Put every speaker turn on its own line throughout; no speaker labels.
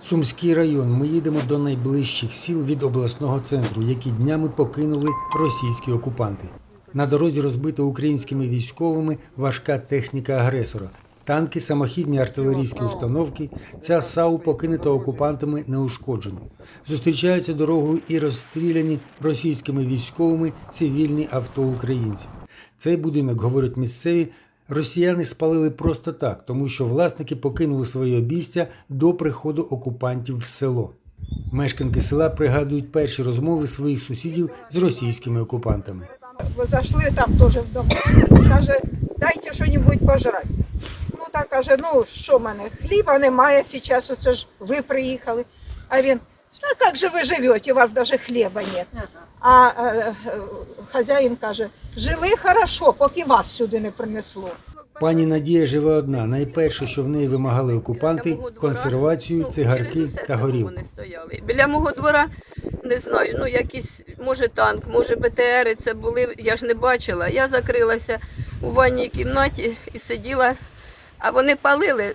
Сумський район. Ми їдемо до найближчих сіл від обласного центру, які днями покинули російські окупанти. На дорозі розбита українськими військовими важка техніка агресора. Танки, самохідні артилерійські установки. Ця САУ покинута окупантами неушкоджено. Зустрічаються дорогою і розстріляні російськими військовими цивільні авто українців. Цей будинок, говорять місцеві, росіяни спалили просто так, тому що власники покинули своє обійстя до приходу окупантів в село. Мешканки села пригадують перші розмови своїх сусідів з російськими окупантами.
Вы зашли там тоже в дом. Каже, дайте що-небудь пожрати. Ну так каже, ну що в мене? Хліба немає зараз, оце ж ви приїхали. А він, а як же ви живете, у вас навіть хліба нет. А е, е, хазяїн каже, жили хорошо, поки вас сюди не принесло.
Пані Надія живе одна. Найперше, що в неї вимагали окупанти консервацію, цигарки та горілку.
Стояли. Біля мого двора не знаю, ну якийсь, може танк, може БТРи це були, я ж не бачила. Я закрилася у ванній кімнаті і сиділа, а вони палили,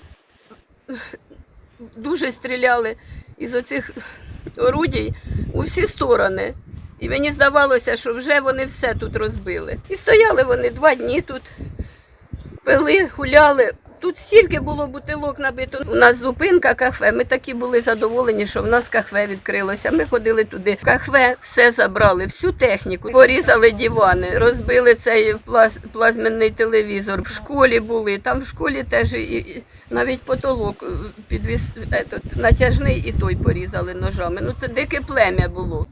дуже стріляли із оцих орудій у всі сторони. І мені здавалося, що вже вони все тут розбили. І стояли вони два дні тут, пили, гуляли. Тут стільки було бутилок набито. У нас зупинка кафе. Ми такі були задоволені, що в нас кафе відкрилося. Ми ходили туди. Кафе все забрали, всю техніку. Порізали дівани, розбили цей плаз, плазменний телевізор. В школі були. Там в школі теж і, навіть потолок е, підвіс етот, натяжний і той порізали ножами. Ну це дике плем'я було.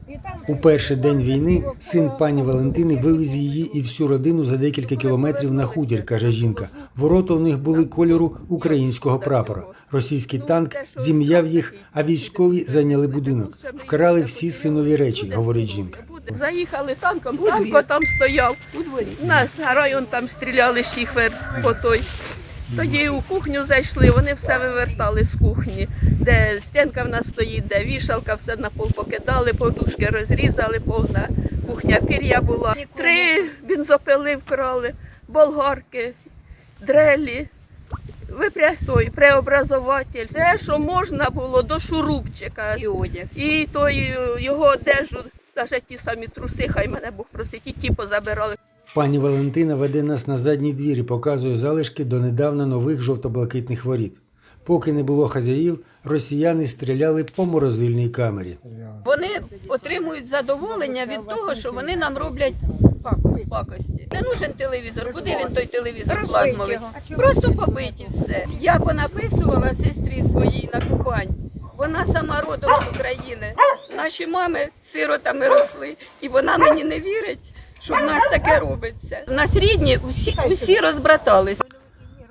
У перший день війни син пані Валентини вивіз її і всю родину за декілька кілометрів на хутір, каже жінка. Ворота у них були кольору українського прапора. Російський танк зім'яв їх, а військові зайняли будинок. Вкрали всі синові речі, говорить жінка.
Заїхали танком, танко там стояв. У дворі. Нас район там стріляли шіхвер по той. Тоді у кухню зайшли, вони все вивертали з кухні, де стінка в нас стоїть, де вішалка, все на пол покидали, подушки розрізали, повна кухня пір'я була. Три бензопили вкрали, болгарки, дрелі, випряг той, преобразователь. Все, що можна було до шурупчика. І одяг. І той його одежу, навіть ті самі труси, хай мене Бог просить, і ті позабирали.
Пані Валентина веде нас на задній двір і показує залишки донедавна нових жовто-блакитних воріт. Поки не було хазяїв, росіяни стріляли по морозильній камері.
Вони отримують задоволення від того, що вони нам роблять пакості. Не нужен телевізор. Куди він той телевізор плазмовий? Просто побиті все. Я понаписувала сестрі своїй на Кубань. Вона сама родом з України. Наші мами сиротами росли, і вона мені не вірить, що в нас таке робиться. У нас рідні усі, усі розбратались.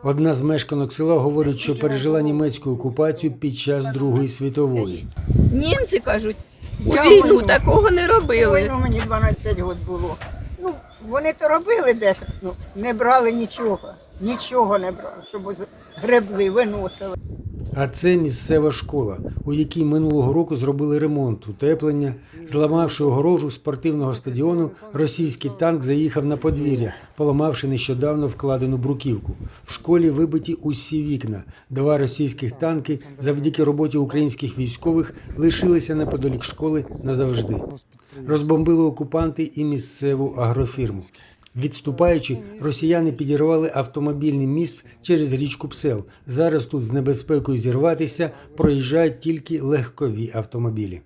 Одна з мешканок села говорить, що пережила німецьку окупацію під час Другої світової.
Німці кажуть, у війну такого не робили.
Мені 12 років було. Вони то робили десь, ну, не брали нічого. Нічого не брали, щоб гребли, виносили.
А це місцева школа, у якій минулого року зробили ремонт, утеплення. Зламавши огорожу спортивного стадіону, російський танк заїхав на подвір'я, поламавши нещодавно вкладену бруківку. В школі вибиті усі вікна. Два російських танки завдяки роботі українських військових лишилися неподалік школи назавжди. Розбомбили окупанти і місцеву агрофірму. Відступаючи, росіяни підірвали автомобільний міст через річку Псел. Зараз тут з небезпекою зірватися проїжджають тільки легкові автомобілі.